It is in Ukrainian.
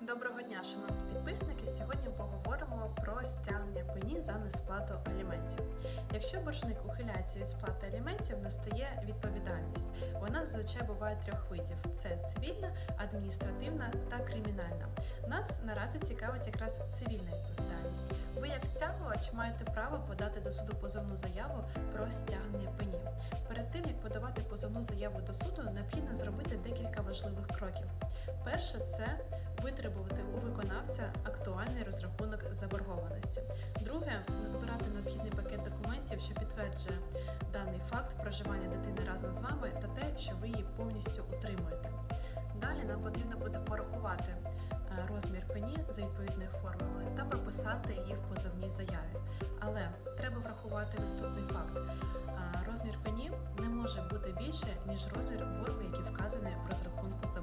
Доброго дня, шановні підписники. Сьогодні поговоримо про стягнення пені за несплату аліментів. Якщо боржник ухиляється від сплати аліментів, настає відповідальність. Вона зазвичай буває трьох видів: це цивільна, адміністративна та кримінальна. Нас наразі цікавить якраз цивільна відповідальність. Ви, як стягувач, маєте право подати до суду позовну заяву про стягнення пені. Перед тим як подавати позовну заяву до суду, необхідно зробити декілька важливих кроків. Перше це витребувати у виконавця актуальний розрахунок заборгованості. Друге назбирати необхідний пакет документів, що підтверджує даний факт проживання дитини разом з вами та те, що ви її повністю утримуєте. Далі нам потрібно буде порахувати е, розмір пені за відповідною формулою та прописати її в позовній заяві. Але треба врахувати наступний факт: Е, розмір пені не може бути більше ніж розмір боргу, який вказаний в розрахунку заборгованості.